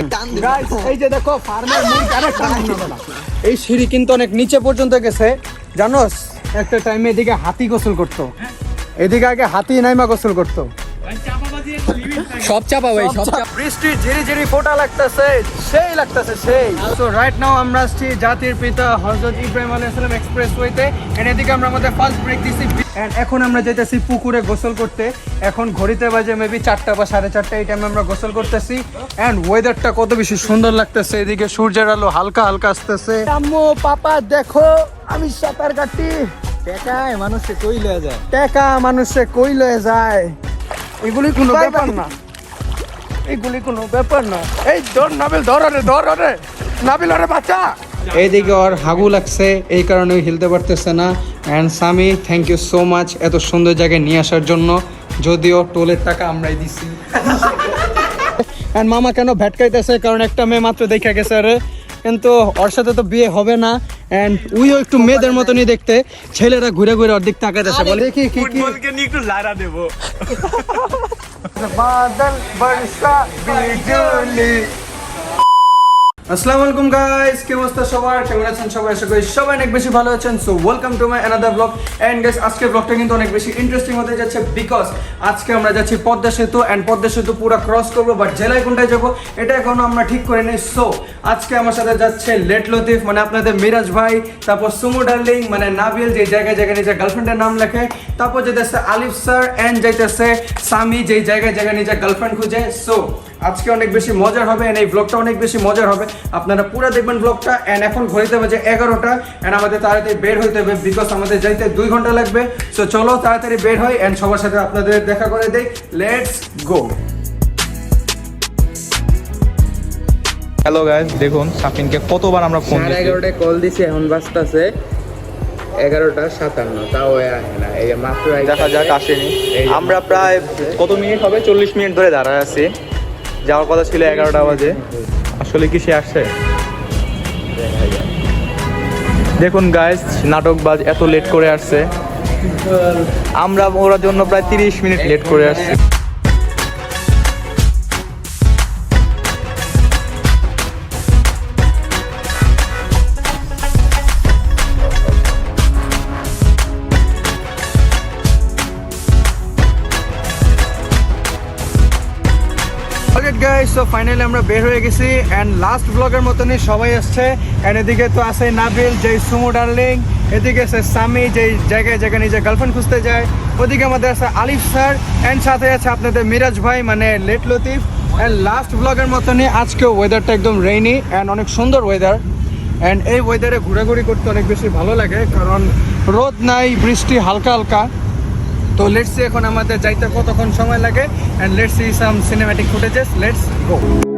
Guys, এই যে দেখো ফার্মের বাবা। এই সিঁড়ি কিন্তু অনেক নিচে পর্যন্ত গেছে। জানোস একটা টাইমে এদিকে হাতি গোসল করতো। এদিকে আগে হাতি নাইমা গোসল করতো। সব চাপা ভাই সব চাপা। বৃষ্টি ঝিরি ঝিরি ফোটা লাগতেছে। সেই লাগতেছে সেই। সো রাইট নাও আমরা আসছি জাতির পিতা হযরত ইব্রাহিম আলাইহিস সালাম এক্সপ্রেস ওয়েতে এন্ড এদিকে আমরা আমাদের ফার্স্ট ব্রেক দিছি। এন্ড এখন আমরা যেতেছি পুকুরে গোসল করতে। এখন ঘড়িতে বাজে মেবি চারটা বা সাড়ে চারটা এই টাইমে আমরা গোসল করতেছি। এন্ড ওয়েদারটা কত বেশি সুন্দর লাগতেছে। এদিকে সূর্যের আলো হালকা হালকা আসতেছে। আম্মু পাপা দেখো আমি সাঁতার কাটি টাকায় মানুষকে কই লয়ে যায়? টাকা মানুষে কই লয়ে যায়? এগুলি কোনো ব্যাপার না। এগুলি কোনো ব্যাপার না। এই ধর নাবিল ধর রে ধর রে নাবিল রে বাচ্চা এইদিকে ওর হাগু লাগছে এই কারণে হিলতে পারতেছে না। And Sami thank you so much এত সুন্দর জায়গায় নিয়ে আসার জন্য। যদিও টোলের টাকা আমরাই দিছি। অ্যান্ড মামা কেন ভ্যাটকাইতেছে কারণ একটা মেয়ে মাত্র দেখা গেছে আরে। কিন্তু ওর সাথে তো বিয়ে হবে না। অ্যান্ড উইও একটু মেয়েদের মতনই দেখতে। ছেলেরা ঘুরে ঘুরে ওর দিক তাকাইতেছে। বলে দেখি কি কি? একটু লারা দেবো। Sa Madal Barsa Bijuli আসসালামু আলাইকুম গাইস কি অবস্থা সবার? কেমন আছেন সবাই? আশা করি সবাই অনেক বেশি ভালো আছেন। So welcome to my another blog and guys আজকের ব্লগটা কিন্তু অনেক বেশি ইন্টারেস্টিং হতে যাচ্ছে বিকজ আজকে আমরা যাচ্ছি পদ্মা সেতু এন্ড পদ্মা সেতু পুরো ক্রস করব বাট জেলায় কোনটায় যাব, এটা এখনও আমরা ঠিক করে নেই। সো আজকে আমার সাথে যাচ্ছে লেট লতিফ মানে আপনাদের মিরাজ ভাই, তারপর সুমু ডার্লিং মানে নাবিল যে জায়গায় জায়গায় নিজের গার্লফ্রেন্ডের নাম লেখে, তারপর যেতেছে আলিফ স্যার এন্ড যাইতেছে সামি যেই জায়গায় জায়গায় নিজের গার্লফ্রেন্ড খুঁজে। সো আজকে অনেক বেশি মজার হবে এন্ড এই ব্লগটা অনেক বেশি মজার হবে। আপনারা পুরো দেখবেন ব্লগটা এন্ড এখন ঘড়িতে বাজে এগারোটা এন্ড আমাদের তাড়াতাড়ি বের হইতে হবে বিকজ আমাদের যাইতে দুই ঘণ্টা লাগবে। সো চলো তাড়াতাড়ি বের হয় এন্ড সবার সাথে আপনাদের দেখা করে দেই। লেটস গো হ্যালো গাইস দেখুন সাফিনকে কতবার আমরা ফোন দিয়েছি এগারোটায় কল দিছি এখন বাজতাছে এগারোটা সাতান্ন তাও আসে না। এই মাত্র দেখা যাক আসেনি। আমরা প্রায় কত মিনিট হবে? চল্লিশ মিনিট ধরে দাঁড়ায় আছি। যাওয়ার কথা ছিল এগারোটা বাজে। আসলে কি সে আসছে? দেখুন গাইজ নাটক বাজ এত লেট করে আসছে। আমরা ওরা জন্য প্রায় তিরিশ মিনিট লেট করে আসছি। সো ফাইনালি আমরা বের হয়ে গেছি অ্যান্ড লাস্ট ব্লগের মতনই সবাই আসছে। এন্ড এদিকে তো আছে নাবিল, যেই সুমো ডার্লিং, এদিকে আছে সামি, যেই জায়গায় জায়গায় নিজের গার্লফ্রেন্ড খুঁজতে যায়। ওদিকে আমাদের আছে আলিফ স্যার অ্যান্ড সাথে আছে আপনাদের মিরাজ ভাই মানে লেট লতিফ। অ্যান্ড লাস্ট ব্লগের মতনই আজকে ওয়েদারটা একদম রেইনি অ্যান্ড অনেক সুন্দর ওয়েদার অ্যান্ড এই ওয়েদারে ঘোরাঘুরি করতে অনেক বেশি ভালো লাগে, কারণ রোদ নাই, বৃষ্টি হালকা হালকা। তো লেটসি এখন আমাদের যাইতে কতক্ষণ সময় লাগে and let's see some cinematic footages let's go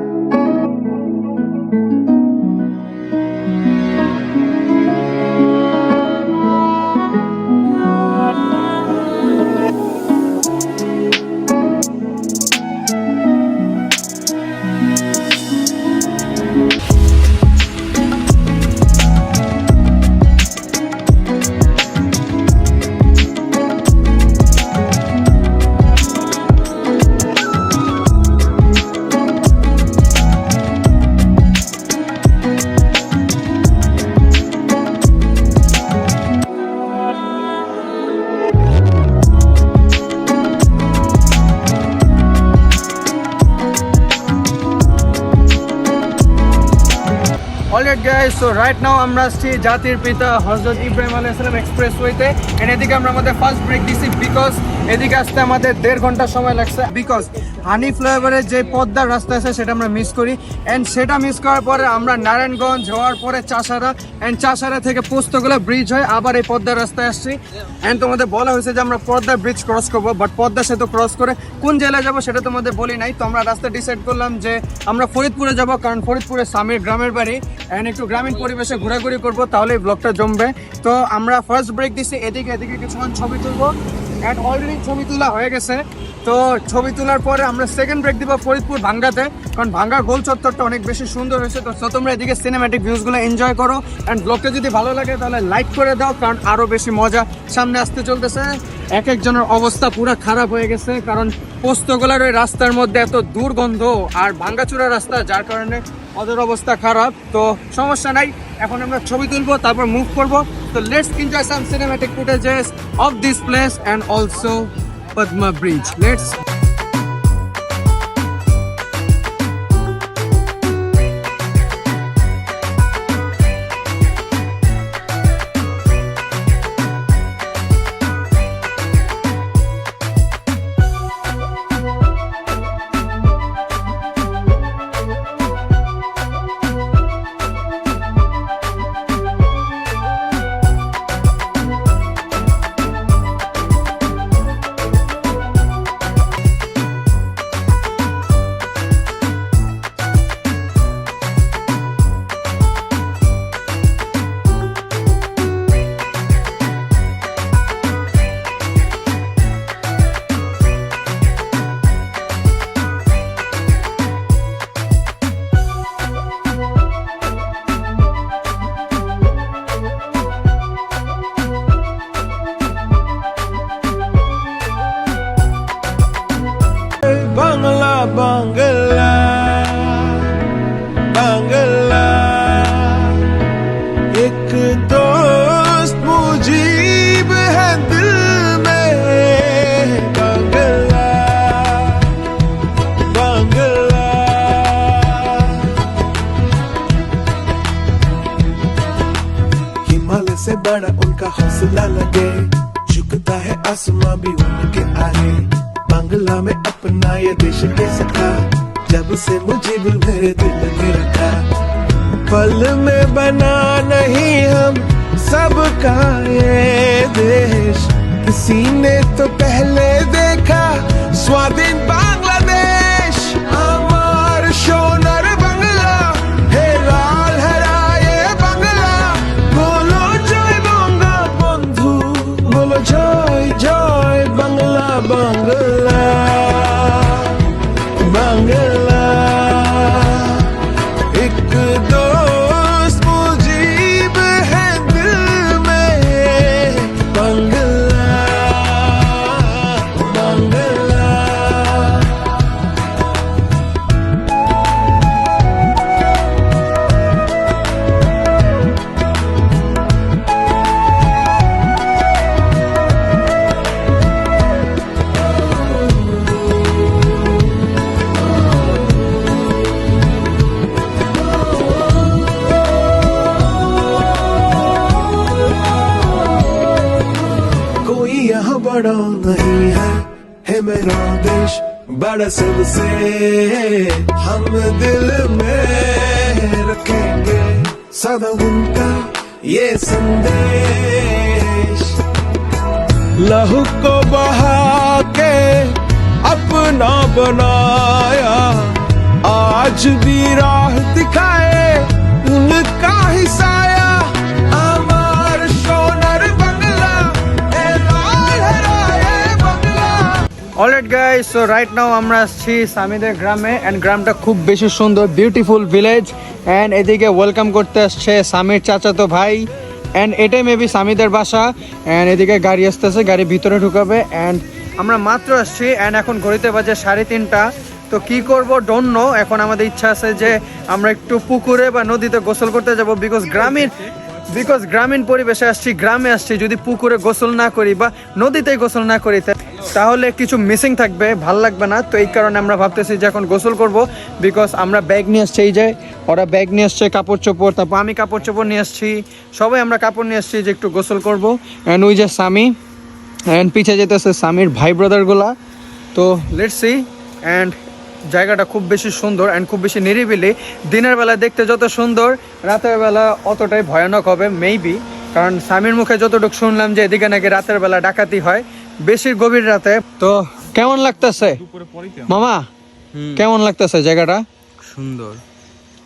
so right now আমরা আসছি জাতির পিতা হজরত ইব্রাহিম এক্সপ্রেস ওয়েতে এন্ড এদিকে আমরা আমাদের ফার্স্ট ব্রেক দিছি বিকজ এদিকে আসতে আমাদের দেড় ঘণ্টা সময় লাগছে। বিকজ হানি ফ্লাইওভারের যে পদ্মার রাস্তা আছে সেটা আমরা মিস করি। অ্যান্ড সেটা মিস করার পরে আমরা নারায়ণগঞ্জ হওয়ার পরে চাষারা। অ্যান্ড চাষারা থেকে পোস্তগুলো ব্রিজ হয় আবার এই পদ্মার রাস্তায় আসছি। অ্যান্ড তোমাদের বলা হয়েছে যে আমরা পদ্মা ব্রিজ ক্রস করব বাট পদ্মা সেতু ক্রস করে কোন জেলায় যাব সেটা তোমাদের বলি নাই। তো আমরা রাস্তা ডিসাইড করলাম যে আমরা ফরিদপুরে যাব, কারণ ফরিদপুরে স্বামীর গ্রামের বাড়ি। অ্যান্ড একটু গ্রামীণ পরিবেশে ঘোরাঘুরি করব তাহলে ব্লগটা জমবে। তো আমরা ফার্স্ট ব্রেক দিছি, এদিকে এদিকে কিছুক্ষণ ছবি তুলবো। অ্যান্ড অলরেডি ছবি তোলা হয়ে গেছে। তো ছবি তোলার পরে আমরা সেকেন্ড ব্রেক দিব ফরিদপুর ভাঙ্গাতে। কারণ ভাঙ্গা গোল চত্বরটা অনেক বেশি সুন্দর হয়েছে। তো তোমরা এদিকে সিনেম্যাটিক ভিউজগুলো এনজয় করো। অ্যান্ড ব্লগটা যদি ভালো লাগে, তাহলে লাইক করে দাও, কারণ আরও বেশি মজা সামনে আসতে চলতেছে। এক একজনের অবস্থা পুরো খারাপ হয়ে গেছে, কারণ পোস্তগোলার ওই রাস্তার মধ্যে এত দুর্গন্ধ আর ভাঙ্গাচুরা রাস্তা, যার কারণে ওদের অবস্থা খারাপ, তো সমস্যা নাই। এখন আমরা ছবি তুলবো, তারপর মুভ করব। তো let's enjoy some cinematic footages of this place and also Padma bridge let's से बड़ा उनका हौसला लगे। झुकता है आसमां भी उनके आगे। बांग्ला में अपना ये देश के सखा जब से मुझे भी मेरे दिल में रखा। पल में बना नहीं हम सबका ये देश। किसी ने तो पहले देखा, स्वाधीन बांग्लादेश बड़ा सबसे हम दिल में रखेंगे सदा उनका ये संदेश। लहू को बहा के अपना बनाया, आज भी राह दिखाए, उनका ही साया alright guys so right now আমরা আসছি সামিদের গ্রামে অ্যান্ড গ্রামটা খুব বেশি সুন্দর বিউটিফুল ভিলেজ অ্যান্ড এদিকে ওয়েলকাম করতে আসছে সামির চাচাতো ভাই অ্যান্ড এটাই মেবি সামিদের বাসা অ্যান্ড এদিকে গাড়ি আসতেছে, গাড়ি ভিতরে ঢুকাবে অ্যান্ড আমরা মাত্র আসছি অ্যান্ড এখন ঘড়িতে বাজে সাড়ে তিনটা। তো কি করব? ডোন্ট নো এখন আমাদের ইচ্ছা আছে যে আমরা একটু পুকুরে বা নদীতে গোসল করতে যাব বিকজ গ্রামীণ বিকজ গ্রামীণ পরিবেশে আসছি, গ্রামে আসছি, যদি পুকুরে গোসল না করি বা নদীতে গোসল না করি তাহলে কিছু মিসিং থাকবে, ভালো লাগবে না। তো এই কারণে আমরা ভাবতেছি যে এখন গোসল করব বিকজ আমরা ব্যাগ নিয়ে আসছি, এই যে ওরা ব্যাগ নিয়ে আসছে, কাপড় চোপড়, তারপর আমি কাপড় চোপড় নিয়ে আসছি, সবাই আমরা কাপড় নিয়ে আসছি যে একটু গোসল করব। অ্যান্ড ওই যে স্বামী অ্যান্ড পিছিয়ে যেতেছে স্বামীর ভাই ব্রাদারগুলা তো লেটস সি অ্যান্ড জায়গাটা খুব বেশি সুন্দর অ্যান্ড খুব বেশি নিরিবিলি। দিনের বেলা দেখতে যত সুন্দর রাতের বেলা অতটাই ভয়ানক হবে মেবি কারণ স্বামীর মুখে যতটুকু শুনলাম যে এদিকে নাকি রাতের বেলা ডাকাতি হয় বেশি গভীর রাতে। তো কেমন লাগতেছে? মামা কেমন লাগতেছে জায়গাটা? সুন্দর।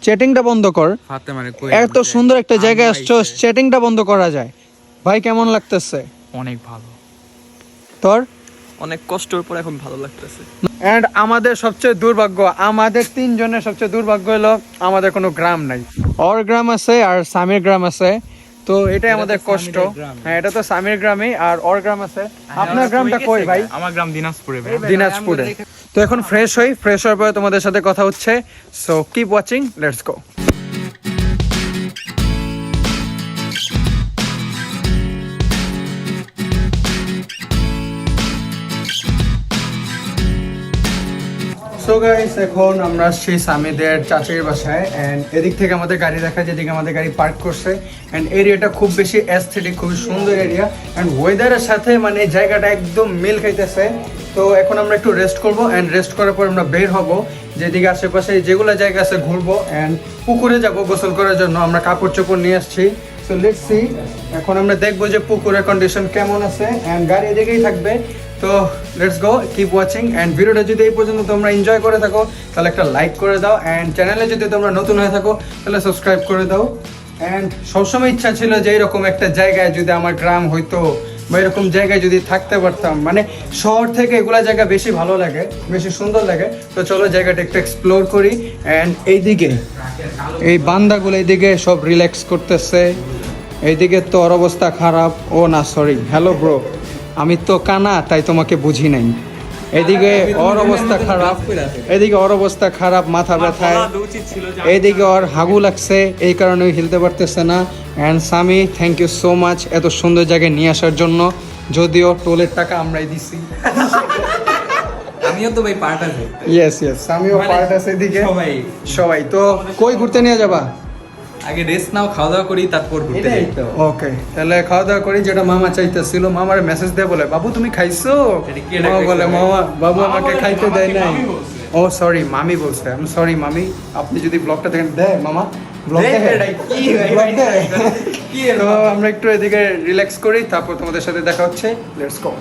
চেটিংটা বন্ধ কর। এত সুন্দর একটা জায়গায় আসছো চেটিংটা বন্ধ করা যায়। ভাই কেমন লাগতেছে? অনেক ভালো। তোর? অনেক কষ্টের পর এখন ভালো লাগতেছে। অ্যান্ড আমাদের সবচেয়ে দুর্ভাগ্য আমাদের তিনজনের সবচেয়ে দুর্ভাগ্য হলো আমাদের কোনো গ্রাম নাই। ওর গ্রাম আছে আর স্বামীর গ্রাম আছে। তো এটাই আমাদের কষ্ট। হ্যাঁ এটা তো সামির গ্রামে আর ওর গ্রাম আছে। আপনার গ্রামটা কই ভাই? আমার গ্রাম দিনাজপুরে ভাই। দিনাজপুরে। তো এখন ফ্রেশ হই ফ্রেশ হওয়ার পরে তোমাদের সাথে কথা হচ্ছে। So keep watching let's go so guys এখন আমরা সামিদের বাসায় এদিক থেকে আমাদের গাড়ি দেখা আমাদের গাড়ি পার্ক করছে। এরিয়াটা খুব বেশি অ্যাস্থেটিক সুন্দর এরিয়া ওয়েদারের সাথে মানে জায়গাটা একদম মিল খাইতেছে। তো এখন আমরা একটু রেস্ট করব এন্ড রেস্ট করার পর আমরা বের হব। যেদিকে আশেপাশে যেগুলো জায়গা আছে ঘুরবো এন্ড পুকুরে যাব গোসল করার জন্য। আমরা কাপড় চোপড় নিয়ে আসছি। সো লেটস এখন আমরা দেখব যে পুকুরের কন্ডিশন কেমন আছে এন্ড গাড়ি এদিকেই থাকবে। তো let's go keep watching and ভিডিওটা যদি এই পর্যন্ত তোমরা এনজয় করে থাকো, তাহলে একটা লাইক করে দাও অ্যান্ড চ্যানেলে যদি তোমরা নতুন হয়ে থাকো, তাহলে সাবস্ক্রাইব করে দাও অ্যান্ড সবসময় ইচ্ছা ছিল যে এরকম একটা জায়গায় যদি আমার গ্রাম হইতো বা এরকম জায়গায় যদি থাকতে পারতাম মানে শহর থেকে এগুলা জায়গা বেশি ভালো লাগে, বেশি সুন্দর লাগে, তো চলো জায়গাটা একটু এক্সপ্লোর করি অ্যান্ড এইদিকে, এই বান্দাগুলো এইদিকে সব রিল্যাক্স করতেছে, এইদিকে তোর অবস্থা খারাপ, ও না সরি হ্যালো ব্রো আমি তো কানা তাই তোমাকে বুঝি নাই। এদিকে ওর অবস্থা খারাপ। এদিকে ওর অবস্থা খারাপ মাথা ব্যথায়। এদিকে ওর হাগু লাগছে এই কারণে হিলতে পারতেছে না। And Sami thank you so much এত সুন্দর জায়গায় নিয়ে আসার জন্য। যদিও টোলের টাকা আমরাই দিছি। আমিও তো ভাই পার্ট আছে ইয়েস ইয়েস সামিও পার্ট আছে এদিকে। সবাই। সবাই। তো কই ঘুরতে নিয়ে যাবা? আগে রেস্ট নাও খাওয়া দাওয়া করি তারপর ঘুরতে যাই। ওকে তাহলে খাওয়া দাওয়া করি যেটা মামা চাইতেছিল। মামার মেসেজ দিয়ে বলে বাবু তুমি খাইছো? মামা বলে মামা বাবু আমাকে খাইতে দেয় নাই। ও সরি মামি বলছে। আমি সরি মামি আপনি যদি ব্লগটা দেখেন দেয় মামা আমরা একটু এদিকে রিল্যাক্স করি তারপর তোমাদের সাথে দেখা হচ্ছে। Let's go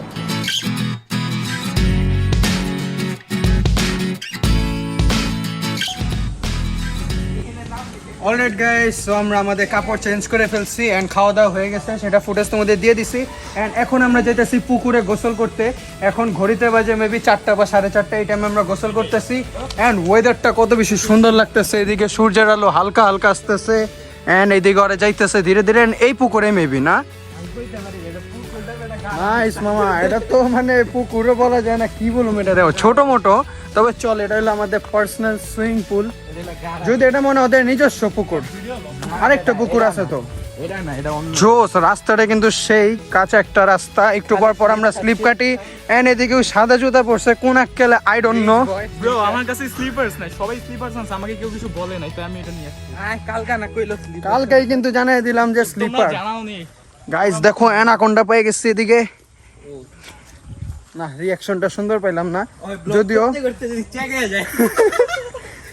alright guys so আমরা আমাদের কাপড় চেঞ্জ করে ফেলছি অ্যান্ড খাওয়া দাওয়া হয়ে গেছে, সেটা ফুটেজ তোমাদের দিয়ে দিছি। অ্যান্ড এখন আমরা যেতেছি পুকুরে গোসল করতে। এখন ঘড়িতে বাজে মেবি চারটা বা সাড়ে চারটা এই টাইমে আমরা গোসল করতেছি। অ্যান্ড ওয়েদারটা কত বেশি সুন্দর লাগতেছে, এদিকে সূর্যের আলো হালকা হালকা আসতেছে। অ্যান্ড এইদিকে ওরা যাইতেছে ধীরে ধীরে এই পুকুরে মেবি না? মামা, এটা তো মানে পুকুরও বলা যায় না, কি বলব এটা? ছোট মোটো, তবে চল, এটা হলো আমাদের পার্সোনাল সুইমিং পুল যদি এটা মনে হয় ওদের নিজস্ব পুকুর। আরেকটা পুকুর আছে তো। এটা না এটা অন্য জোস রাস্তাটা কিন্তু সেই কাঁচা একটা রাস্তা। একটু পর পর আমরা স্লিপ কাটি। এন্ড এদিকে সাদা জুতা পড়ছে কোন এককেলে আই ডোন্ট নো ব্রো আমার কাছে স্লিপার্স নাই। সবাই স্লিপার্স আছে আমাকে কেউ কিছু বলে নাই তাই আমি এটা নিয়ে আসছি। কালকা না কইলো। কালকেই কিন্তু জানাই দিলাম যে স্লিপার জানাও নি। গাইস দেখো অ্যানাকোন্ডা পেয়ে গেছি এদিকে। না রিয়াকশনটা সুন্দর পাইলাম না। যদিও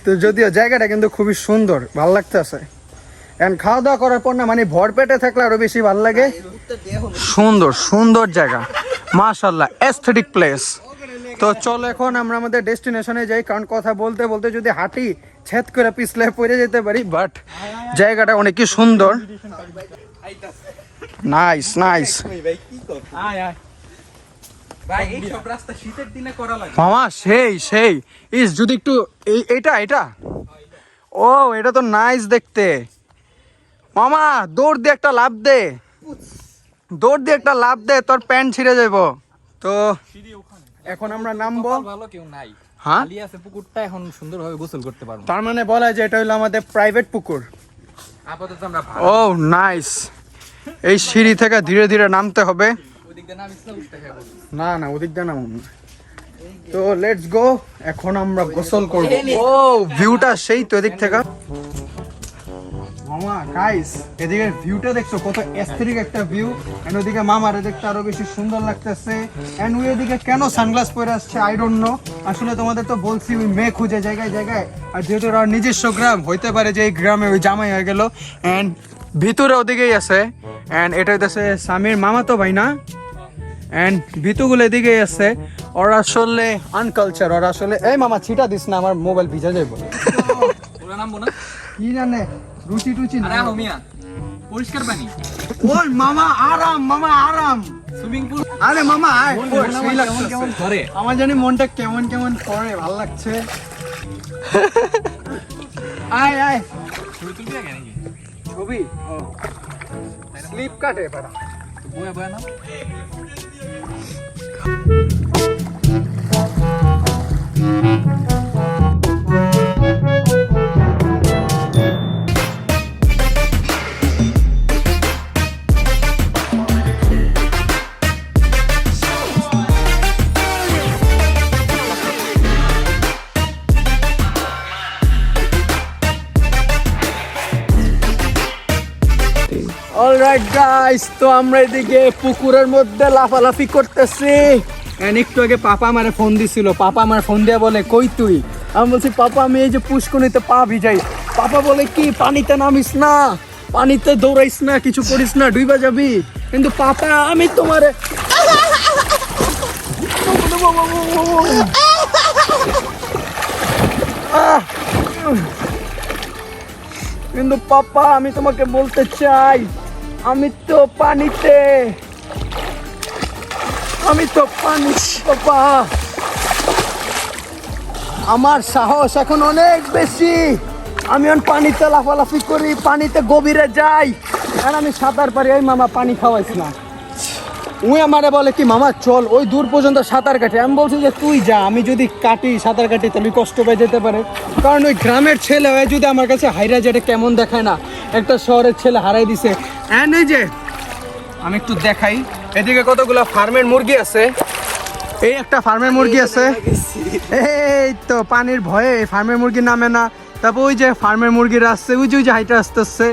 তো যদিও জায়গাটা কিন্তু খুবই সুন্দর, ভালো লাগতেছে। এন্ড খাওয়া দাওয়া করার পর না মানে ভর পেটে থাকলে আরও বেশি ভালো লাগে। সুন্দর সুন্দর জায়গা। মাশাল্লাহ এস্থেটিক প্লেস তো চল এখন আমরা আমাদের ডেস্টিনেশনে যাই, কারণ কথা বলতে বলতে যদি হাঁটি ছেদ করে পিছলে পড়ে যেতে পারি বাট জায়গাটা অনেকই সুন্দর। নাইস নাইস আয় আয় ভাই এই সব রাস্তা শীতের দিনে করা লাগে মামা সেই সেই। ইস যদি একটু এই- এটা এটা ও এটা তো নাইস দেখতে। মামা দৌড় দিয়ে একটা লাভ দে। দৌড় দিয়ে একটা লাভ দে তোর প্যান্ট ছিঁড়ে যাইব। তো এখন আমরা নামবো। ভালো কেউ নাই। হ্যাঁ? আছে পুকুরটা এখন সুন্দরভাবে গোসল করতে পারব। তার মানে বলা যায় এটা হলো আমাদের প্রাইভেট পুকুর। আপাতত আমরা ও নাইস এই সিঁড়ি থেকে ধীরে ধীরে নামতে হবে। না না ওদিক দিয়ে নামুন। তো লেটস গো এখন আমরা গোসল করব। ও ভিউটা সেই তো এদিক থেকে। মামা গাইস এদিকে ভিউটা দেখছ? কত এস্থেটিক একটা ভিউ এন্ড ওদিকে মামার দেখতে আরও বেশি সুন্দর লাগতেছে। এন্ড ওই এদিকে কেন সানগ্লাস পরে আসছে? আই ডোন্ট নো আসলে তোমাদের তো বলছি ওই মেয়ে খুঁজে জায়গায় জায়গায়। আর যেহেতু ওর নিজস্ব গ্রাম হইতে পারে যে এই গ্রামে ওই জামাই হয়ে গেল। এন্ড ভিতরে ওদিকেই আছে। এন্ড এটা হইতেছে স্বামীর মামা তো ভাই না? এন্ড ভিতুগুলো এদিকেই আছে। ওরা আসলে আনকালচার ওরা আসলে এই মামা ছিটা দিস না আমার মোবাইল ভিজা যাইব। না কি জানে রুচি টুচি আরে হোমিয়া পরিষ্কার পানি ওই মামা আরাম মামা আরাম। আরে মামা আয়। সেই লাগছে আমার জানি মনটা কেমন কেমন করে ভালো লাগছে। আয় আয়। ছবি স্লিপ কাটে পারা অলরাইট 啊。গাইস তো আমরা এদিকে পুকুরের মধ্যে লাফালাফি করতেছি। একটু আগে পাপা আমারে ফোন দিছিল। পাপা আমার ফোন দিয়ে বলে, কই তুই? আমি বলছি, পাপা, আমি এই যে পুষ্কনিতে পা ভিজাই। পাপা বলে, কি, পানিতে নামিস না? পানিতে দৌড়াইস না, কিছু করিস না, ডুইবা যাবি? কিন্তু পাপা, আমি তোমারে! কিন্তু পাপা, আমি তোমাকে বলতে চাই। আমি তো পানিতে, আমি তো পানি পাপা আমার সাহস এখন অনেক বেশি। আমি এখন পানিতে লাফালাফি করি, পানিতে গভীরে যাই। আর আমি সাঁতার পারি ওই মামা পানি খাওয়াইছ না। উই আমারে বলে কি, মামা চল, ওই দূর পর্যন্ত সাঁতার কাটি। আমি বলছি যে, তুই যা, আমি যদি কাটি সাঁতার কাটি, তাহলে কষ্ট পেয়ে যেতে পারে। কারণ ওই গ্রামের ছেলে হয়ে যদি আমার কাছে হাইরা যেটা কেমন দেখায় না? একটা শহরের ছেলে হারাই দিছে। এন্ড এই যে আমি একটু দেখাই। এদিকে কতগুলো ফার্মের মুরগি আছে? এই একটা ফার্মের মুরগি আছে। এই তো পানির ভয়ে ফার্মের মুরগি নামে না। তারপর ওই যে ফার্মের মুরগিরা আসছে ওই যে ওই যে হাইটা আসতেছে।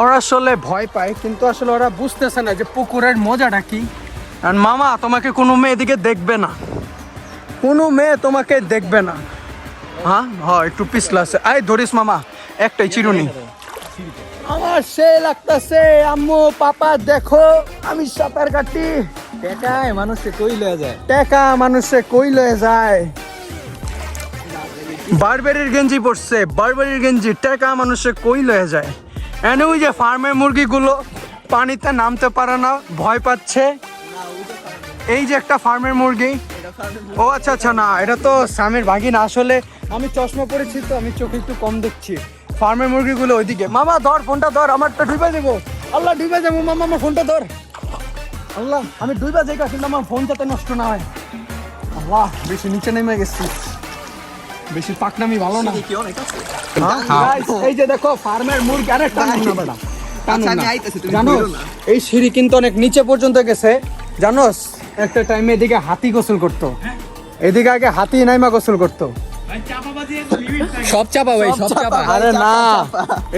ওরা আসলে ভয় পায় কিন্তু আসলে ওরা বুঝতেছে না যে পুকুরের মজাটা কি। আর মামা তোমাকে কোনো মেয়ে এদিকে দেখবে না। কোনো মেয়ে তোমাকে দেখবে না। হ্যাঁ? হ্যাঁ একটু পিছলা আছে। আয় ধরিস মামা একটাই চিরুনি। আমার সে লাগতেছে আম্মু পাপা দেখো আমি সাঁতার কাটি। টাকায় মানুষকে কই লয়ে যায়? টাকা মানুষে কই লয়ে যায়? বারবেরির গেঞ্জি পড়ছে বারবারির গেঞ্জি টাকা মানুষে কই লয়ে যায়? এনে ওই যে ফার্মের মুরগিগুলো পানিতে নামতে পারে না ভয় পাচ্ছে। এই যে একটা ফার্মের মুরগি। ও আচ্ছা আচ্ছা না এটা তো স্বামীর ভাগি না আসলে আমি চশমা পরেছি তো আমি চোখে একটু কম দেখছি। ফার্মের মুরগিগুলো ওইদিকে। মামা ধর ফোনটা ধর আমারটা ডুবে দেবো। আল্লাহ ডুবে যাব মামা আমার ফোনটা ধর। আল্লাহ আমি দুইবার যাই কিন্তু আমার ফোন যাতে নষ্ট না হয়। আল্লাহ বেশি নিচে নেমে গেছি। বেশি পাকনামি ভালো না। হ্যাঁ, এই যে দেখো ফার্মের মুরগি আরে টানুন না বেটা টানুন না। জানোস এই সিঁড়ি কিন্তু অনেক নিচে পর্যন্ত গেছে। জানোস একটা টাইমে এদিকে হাতি গোসল করতো। এদিকে আগে হাতি নাইমা গোসল করতো। সব চাপা ভাই সব চাপা। আরে না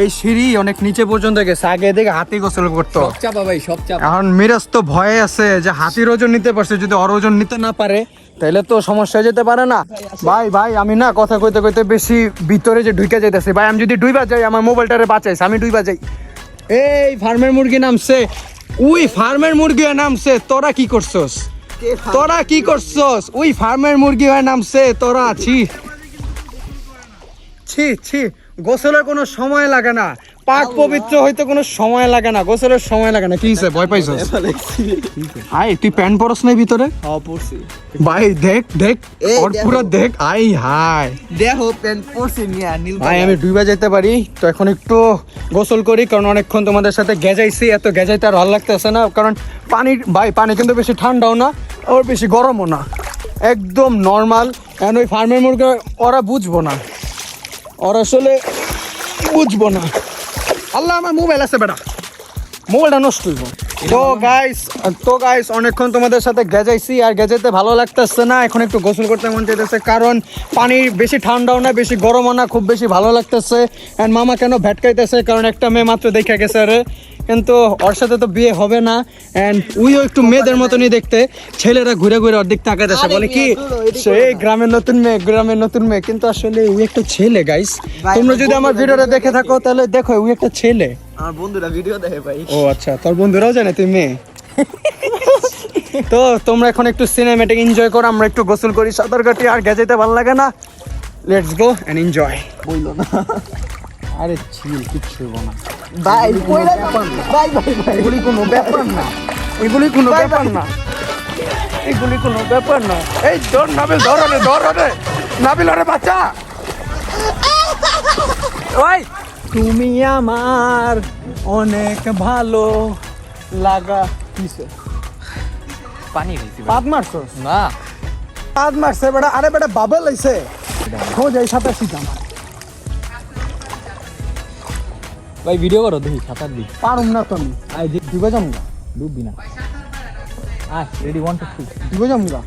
এই সিঁড়ি অনেক নিচে পর্যন্ত গেছে আগে এদিকে হাতি গোসল করতো। সব চাপা ভাই সব চাপা। এখন মিরাজ তো ভয়ে আছে যে হাতির ওজন নিতে পারছে যদি ওর ওজন নিতে না পারে তাহলে তো সমস্যা হয়ে যেতে পারে না। ভাই ভাই আমি না কথা কইতে কইতে বেশি ভিতরে যে ঢুকে যাইতেছি। ভাই আমি যদি ডুইবা যাই আমার মোবাইলটারে বাঁচাইছে আমি ডুইবা যাই। এই ফার্মের মুরগি নামছে। উই ফার্মের মুরগি হয়ে নামছে তোরা কি করছস? তোরা কি করছস? উই ফার্মের মুরগি হয়ে নামছে তোরা ছি। ছি ছি গোসলের কোনো সময় লাগে না। পাক পবিত্র হইতে কোনো সময় লাগে না গোসলের সময় লাগে না। কি হইছে ভয় পাইছস? আই তুই প্যান্ট পরস নাই ভিতরে? পড়ছি ভাই দেখ দেখ ওর পুরো দেখ আই হাই দেখো প্যান্ট মিয়া নীল ভাই আমি ডুইবা যেতে পারি তো এখন একটু গোসল করি কারণ অনেকক্ষণ তোমাদের সাথে গেজাইছি এত গেজাইতে আর ভালো লাগতেছে না কারণ পানি ভাই পানি কিন্তু বেশি ঠান্ডাও না ওর বেশি গরমও না। একদম নর্মাল এখন ওই ফার্মের মুরগি ওরা বুঝব না। ওরা আসলে বুঝব না। আল্লাহ আমার মোবাইল আছে বেটা। মোবাইলটা নষ্ট হইব। তো গাইস তো গাইস অনেকক্ষণ তোমাদের সাথে গেজাইছি আর গেজাইতে ভালো লাগতেছে না। এখন একটু গোসল করতে মন চাইতেছে কারণ পানি বেশি ঠান্ডাও না বেশি গরমও না খুব বেশি ভালো লাগতেছে। অ্যান্ড মামা কেন ভেটকাইতেছে? কারণ একটা মেয়ে মাত্র দেখে গেছে রে কিন্তু ওর সাথে তো বিয়ে হবে না। অ্যান্ড উইও একটু মেয়েদের মতনই দেখতে। ছেলেরা ঘুরে ঘুরে ওর দিক তাকাইতেছে বলে কি সে গ্রামের নতুন মেয়ে গ্রামের নতুন মেয়ে। কিন্তু আসলে উই একটা ছেলে গাইস তোমরা যদি আমার ভিডিওটা দেখে থাকো তাহলে দেখো উই একটা ছেলে। আমার বন্ধুরা ভিডিও দেখে ভাই। ও আচ্ছা তোর বন্ধুরাও জানে তুই মেয়ে? তো তোমরা এখন একটু সিনেমেটিক এনজয় করো আমরা একটু গোসল করি সাঁতার কাটি আর গেজাইতে ভালো লাগে না। লেটস গো এন্ড এনজয় বইলো না। আরে চিল কিচ্ছু না। ভাই ভাই ভাই ভাই। এগুলি কোনো ব্যাপার না। এগুলি কোনো ব্যাপার না। এগুলি কোনো ব্যাপার না। এই ধর নাবিল ধর রে ধর রে নাবিল রে বাচ্চা। ওই। তুমি আমার অনেক ভালো লাগা কিসে পানি দিছি পাদ মারছো? না। পাদ মারছে বেটা। আরে বেটা বাবল আইছে। খোঁজ এই সাথে সিতাম ভাই ভিডিও করো দেখি সাঁতার দি পারুম না তো আমি। আই দিবে যাম গা ডুববি না। আয় রেডি ওয়ান টু থ্রি দিবে যাম গা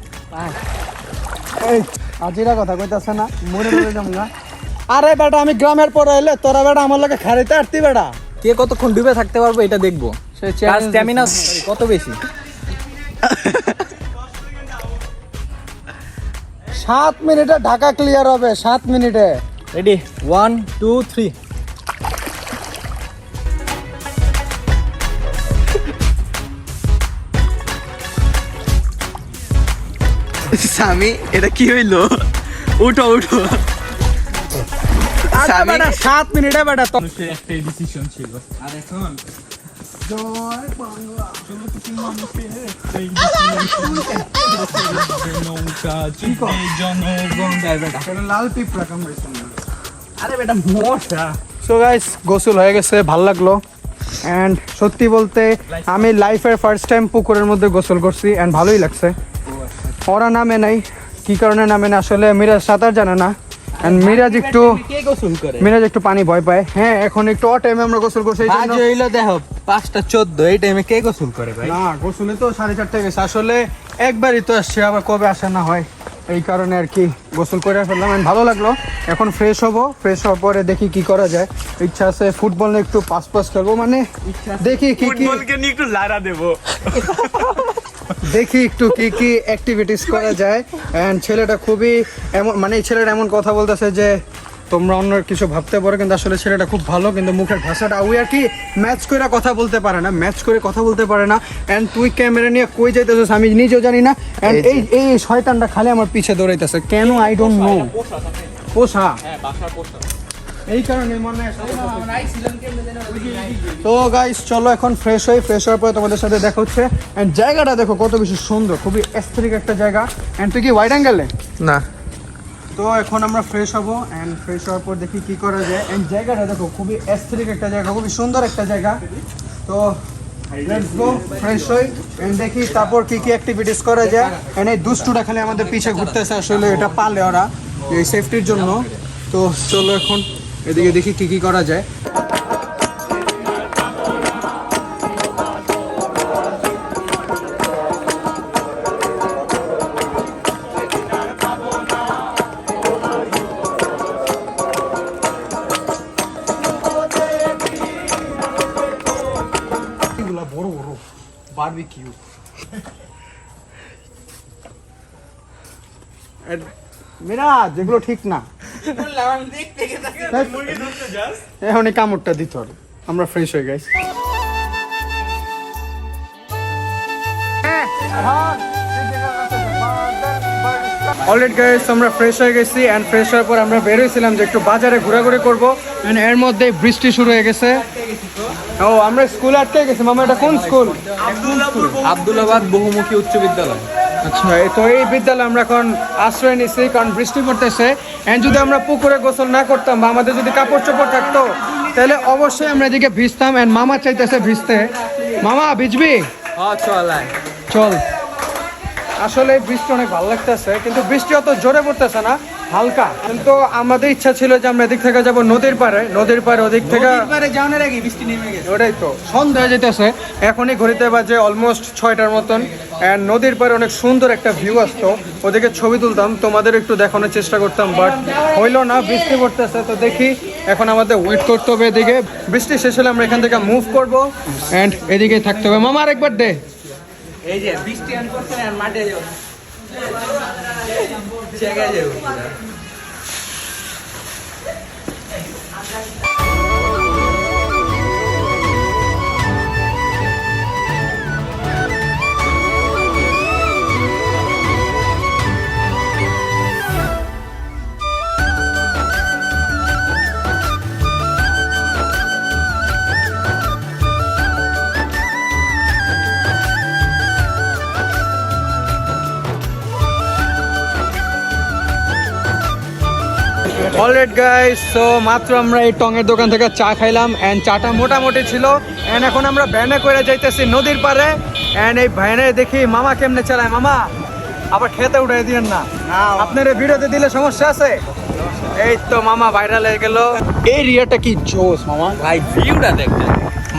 এই আজিরা কথা কইতাছে না মরে মরে যাম গা আরে বেটা আমি গ্রামের পরে এলে তোরা বেটা আমার লাগে খাড়িতে আটতি বেটা। কে কতক্ষণ ডুবে থাকতে পারব এটা দেখব। সে তার স্ট্যামিনা কত বেশি? সাত মিনিটে ঢাকা ক্লিয়ার হবে সাত মিনিটে। রেডি ওয়ান টু থ্রি স্বামী এটা কি হইল? উঠো উঠো। আরে স্বামী- বেটা সাত মিনিটে বেটা তো ডিসিশন ছিল। আর এখন লাল পিঁপড়া কামড়াইছে আরে বেটা মশা। সো গাইস গোসল হয়ে গেছে ভালো লাগল। অ্যান্ড সত্যি বলতে আমি লাইফের ফার্স্ট টাইম পুকুরের মধ্যে গোসল করছি অ্যান্ড ভালোই লাগছে। ওরা নামে নাই কি কারণে নামে না আসলে মিরাজ সাঁতার জানে না। মিরাজ একটু মিরাজ একটু পানি ভয় পায়। হ্যাঁ এখন একটু অ টাইমে আমরা গোসল করছি আজ হইল দেখো পাঁচটা চোদ্দ এই টাইমে কে গোসল করে ভাই? না গোসলে তো সাড়ে চারটে গেছে। আসলে একবারই তো আসছে আবার কবে আসে না হয়। এই কারণে আর কি গোসল করে ফেললাম। ভালো লাগল। এখন ফ্রেশ হব ফ্রেশ হওয়ার পরে দেখি কি করা যায়। ইচ্ছা আছে ফুটবল নিয়ে একটু পাস পাস খেলব মানে দেখি কি কি নিয়ে একটু লাড়া দেবো। দেখি একটু কি কি অ্যাক্টিভিটিস করা যায়। এন্ড ছেলেটা খুবই এমন মানে ছেলেটা এমন কথা বলতেছে যে তোমরা অন্য কিছু ভাবতে পারো কিন্তু আসলে ছেলেটা খুব ভালো কিন্তু মুখের ভাষাটা ওই আর কি ম্যাচ করে কথা বলতে পারে না ম্যাচ করে কথা বলতে পারে না। এন্ড তুই ক্যামেরা নিয়ে কই যাইতেছিস আমি নিজেও জানি না। এন্ড এই এই শয়তানটা খালি আমার পিছে দৌড়াইতেছে। কেন? আই ডোন্ট নো পোষা? হ্যাঁ বাসার পোষা। এই কারণে মনে হয় তো গাইস চলো এখন ফ্রেশ হই ফ্রেশ হওয়ার পরে তোমাদের সাথে দেখা হচ্ছে। এন্ড জায়গাটা দেখো কত বেশি সুন্দর খুবই এস্থেটিক একটা জায়গা। এন্ড তুই কি হোয়াইট অ্যাঙ্গেলে না। তো এখন আমরা ফ্রেশ হব এন্ড ফ্রেশ হওয়ার পর দেখি কি করা যায়। এন্ড জায়গাটা দেখো খুবই এস্থেটিক একটা জায়গা খুবই সুন্দর একটা জায়গা। তো লেটস গো ফ্রেশ হই এন্ড দেখি তারপর কি কি অ্যাক্টিভিটিস করা যায়। এন্ড এই দুষ্টুটা খালি আমাদের পিছে ঘুরতেছে আসলে এটা পালে ওরা এই সেফটির জন্য। তো চলো এখন এদিকে দেখি কি কি করা যায়। বড় বড় বারবিকিউ মেরা যেগুলো ঠিক না। এখন এই কামড়টা দিতে আমরা ফ্রেশ হয়ে গেছি। অলরেড গাইস আমরা ফ্রেশ হয়ে গেছি এন্ড ফ্রেশ হওয়ার পর আমরা বের হয়েছিলাম যে একটু বাজারে ঘোরাঘুরি করব। And এর মধ্যে বৃষ্টি শুরু হয়ে গেছে। ও, আমরা স্কুল আটকে গেছি। মামা, এটা কোন স্কুল আব্দুল্লাবাদ বহুমুখী উচ্চ বিদ্যালয়। আচ্ছা এই- তো এই বিদ্যালয়ে আমরা এখন আশ্রয় নিচ্ছি কারণ বৃষ্টি পড়তেছে। এন্ড যদি আমরা পুকুরে গোসল না করতাম বা আমাদের যদি কাপড় চোপড় থাকতো তাহলে অবশ্যই আমরা এদিকে ভিজতাম। এন্ড মামা চাইতেছে ভিজতে। মামা ভিজবি? চল চলাই চল। আসলে বৃষ্টি অনেক ভালো লাগতেছে কিন্তু বৃষ্টি অত জোরে পড়তেছে না। হালকা। কিন্তু আমাদের ইচ্ছা ছিল যে আমরা এদিক থেকে যাব নদীর পাড়ে। নদীর পাড়ে ওদিক থেকে যাওয়ার আগে বৃষ্টি নেমে গেছে। ওটাই তো। সন্ধ্যা হয়ে যেতেছে। এখনই ঘড়িতে বাজে অলমোস্ট ছয়টার মতন। অ্যান্ড নদীর পাড়ে অনেক সুন্দর একটা ভিউ আসতো। ওদিকে ছবি তুলতাম। তোমাদের একটু দেখানোর চেষ্টা করতাম বাট হইল না। বৃষ্টি পড়তেছে। তো দেখি এখন আমাদের ওয়েট করতে হবে এদিকে। বৃষ্টি শেষ হলে আমরা এখান থেকে মুভ করব। অ্যান্ড এদিকে থাকতে হবে। মামা আরেকবার দে। এই যে বৃষ্টি আন করছে আর মাঠে যাও জায়গায় অলরেড গাইস সো মাত্র আমরা এই টঙের দোকান থেকে চা খাইলাম অ্যান্ড চাটা মোটামুটি ছিল। এন্ড এখন আমরা ভ্যানে করে যাইতেছি নদীর পারে এন্ড এই ভ্যানে দেখি মামা কেমনে চালায়। মামা আবার খেতে উঠাই দিয়েন না। আপনার এই ভিডিওতে দিলে সমস্যা আছে? এই তো মামা ভাইরাল হয়ে গেল। এই রিয়াটা কি জোস মামা। ভাই ভিউটা দেখবেন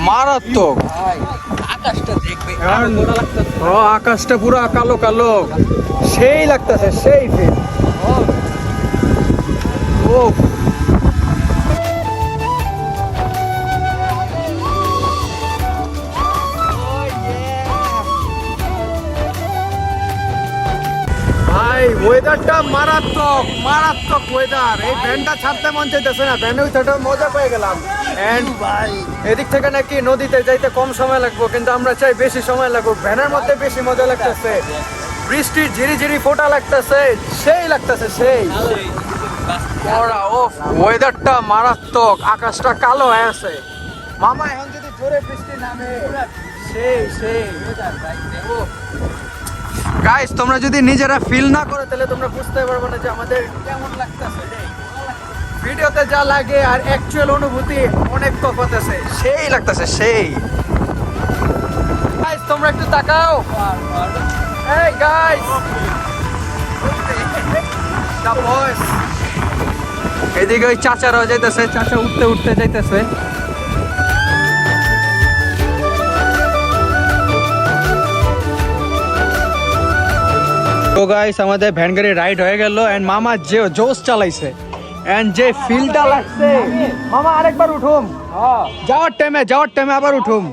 মারাত্মক। আকাশটা দেখবে। ও আকাশটা পুরো কালো কালো। সেই লাগতেছে সেই ফিল ও ভাই ওয়েদারটা মারাত্মক মারাত্মক ওয়েদার এই ভ্যানটা ছাড়তে মন চাইতেছে না ভ্যানে উঠে মজা পেয়ে গেলাম। ভাই এদিক থেকে নাকি নদীতে যাইতে কম সময় লাগবে, কিন্তু আমরা চাই বেশি সময় লাগবে ভ্যানের মধ্যে বেশি মজা লাগতেছে। বৃষ্টির ঝিরি ঝিরি ফোটা লাগতেছে, সেই লাগতেছে, সেই। ও ওয়েদারটা মারাত্মক, আকাশটা কালো হয়ে আছে। মামা, এখন যদি জোরে বৃষ্টি নামে গাইস তোমরা যদি নিজেরা ফিল না করো, তাহলে তোমরা বুঝতে পারবে না যে আমাদের কেমন লাগতেছে ভিডিওতে যা লাগে আর অ্যাকচুয়াল অনুভূতি অনেক তফাৎ আছে। সেই লাগতেছে, সেই। গাইস তোমরা একটু তাকাও। এই গাইস দা বয়েস এদিকে ওই চাচারাও যাইতেছে চাচা উঠতে উঠতে যাইতেছে। তো গাইস আমাদের ভ্যান গাড়ি রাইড হয়ে গেল এন্ড মামা যে জোস চালাইছে এন্ড যে ফিলটা লাগছে। মামা আরেকবার উঠুম। যাওয়ার টাইমে যাওয়ার টাইমে আবার উঠুম।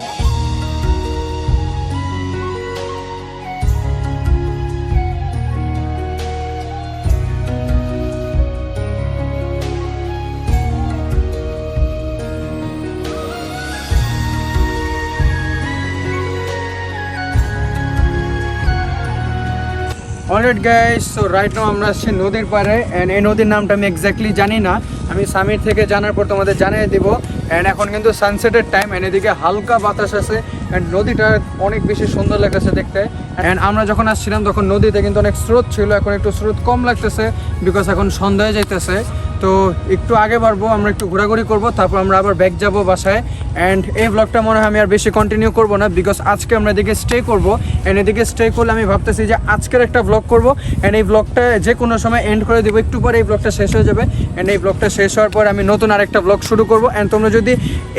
Alright guys so right now আমরা আসছি নদীর পাড়ে অ্যান্ড এই নদীর নামটা আমি এক্স্যাক্টলি জানি না। আমি সামির থেকে জানার পর তোমাদের জানিয়ে দিব। অ্যান্ড এখন কিন্তু সানসেটের টাইম অ্যান্ড এদিকে হালকা বাতাস আছে অ্যান্ড নদীটা অনেক বেশি সুন্দর লাগতেছে দেখতে। অ্যান্ড আমরা যখন আসছিলাম, তখন নদীতে কিন্তু অনেক স্রোত ছিল, এখন একটু স্রোত কম লাগতেছে বিকজ এখন সন্ধ্যায় যাইতেছে। তো একটু আগে বাড়বো আমরা একটু ঘোরাঘুরি করব, তারপর আমরা আবার ব্যাক যাব বাসায়। অ্যান্ড এই ব্লগটা মনে হয় আমি আর বেশি কন্টিনিউ করব না বিকজ আজকে আমরা এদিকে স্টে করব। অ্যান্ড এদিকে স্টে করলে আমি ভাবতেছি যে আজকের একটা ব্লগ করব। অ্যান্ড এই ব্লগটা যে কোনো সময় এন্ড করে দেবো, একটু পরে এই ব্লগটা শেষ হয়ে যাবে। অ্যান্ড এই ব্লগটা শেষ হওয়ার পর আমি নতুন আরেকটা ব্লগ শুরু করব। অ্যান্ড তোমরা যদি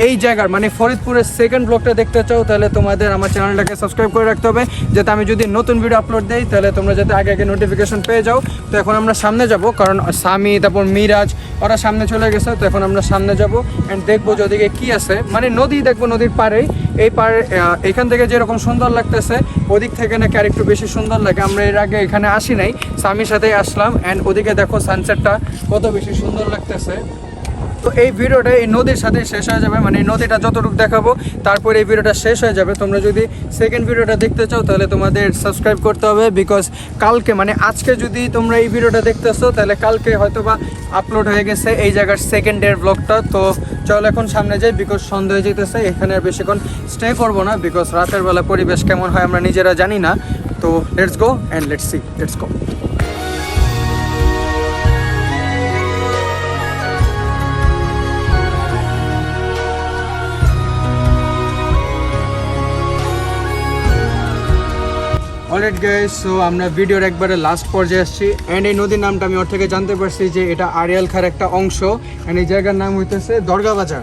এই জায়গার মানে ফরিদপুরের সেকেন্ড ব্লগটা দেখতে চাও, তাহলে তোমাদের আমার চ্যানেলটাকে সাবস্ক্রাইব করে রাখতে হবে। যাতে আমি যদি নতুন ভিডিও আপলোড দিই, তাহলে তোমরা যাতে আগে আগে নোটিফিকেশন পেয়ে যাও। তো এখন আমরা সামনে যাব, কারণ সামি, তারপর মিরাজ ওরা সামনে চলে গেছে তো এখন আমরা সামনে যাব অ্যান্ড দেখব যে ওদিকে কি আছে। মানে নদী দেখব নদীর পাড়েই। এই আহ, এখান থেকে যেরকম সুন্দর লাগতেছে ওদিক থেকে নাকি আর একটু বেশি সুন্দর লাগে। আমরা এর আগে এখানে আসি নাই স্বামীর সাথেই আসলাম অ্যান্ড ওদিকে দেখো সানসেটটা কত বেশি সুন্দর লাগতেছে। তো এই ভিডিওটা এই নদীর সাথে শেষ হয়ে যাবে। মানে এই নদীটা যতটুকু দেখাবো, তারপর এই ভিডিওটা শেষ হয়ে যাবে। তোমরা যদি সেকেন্ড ভিডিওটা দেখতে চাও, তাহলে তোমাদের সাবস্ক্রাইব করতে হবে। বিকজ কালকে মানে আজকে যদি তোমরা এই ভিডিওটা দেখতেছো, তাহলে কালকে হয়তো বা আপলোড হয়ে গেছে এই জায়গার সেকেন্ডের ব্লগটা তো চল এখন সামনে যাই বিকজ সন্ধ্যা হয়ে যেতেছে। এখানে আর বেশিক্ষণ স্টে করব না বিকজ রাতের বেলা পরিবেশ কেমন হয় আমরা নিজেরা জানি না। তো let's go and let's see let's go alright guys so আমরা ভিডিওর একবারে লাস্ট পর্যায়ে আসছি। অ্যান্ড এই নদীর নামটা আমি ওর থেকে জানতে পারছি যে এটা আড়িয়াল খার একটা অংশ। অ্যান্ড এই জায়গার নাম হইতেছে দরগা বাজার।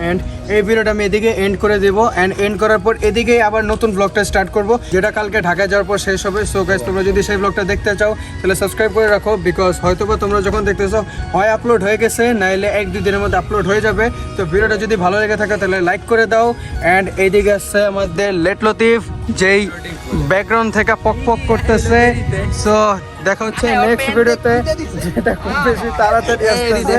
অ্যান্ড এই ভিডিওটা আমি এদিকে এন্ড করে দেবো। অ্যান্ড এন্ড করার পর এদিকে আবার নতুন ব্লগটা স্টার্ট করব। যেটা কালকে ঢাকায় যাওয়ার পর শেষ হবে। সো গাইস তোমরা যদি সেই ব্লগটা দেখতে চাও, তাহলে সাবস্ক্রাইব করে রাখো। বিকজ হয়তো বা তোমরা যখন দেখতেছো, হয় আপলোড হয়ে গেছে, নাইলে এক দুই দিনের মধ্যে আপলোড হয়ে যাবে। তো ভিডিওটা যদি ভালো লেগে থাকে, তাহলে লাইক করে দাও। অ্যান্ড এইদিকে আসছে আমাদের লেট লতিফ যেই ব্যাকগ্রাউন্ড থেকে পক পক করতেছে। সো দেখা হচ্ছে নেক্সট ভিডিওতে যেটা খুব বেশি তাড়াতাড়ি আসতেছে।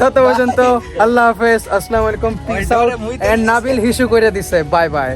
তত পর্যন্ত আল্লাহ হাফেজ। আসসালামু আলাইকুম পিস আউট এন্ড নাবিল হিসু করে দিছে। Bye bye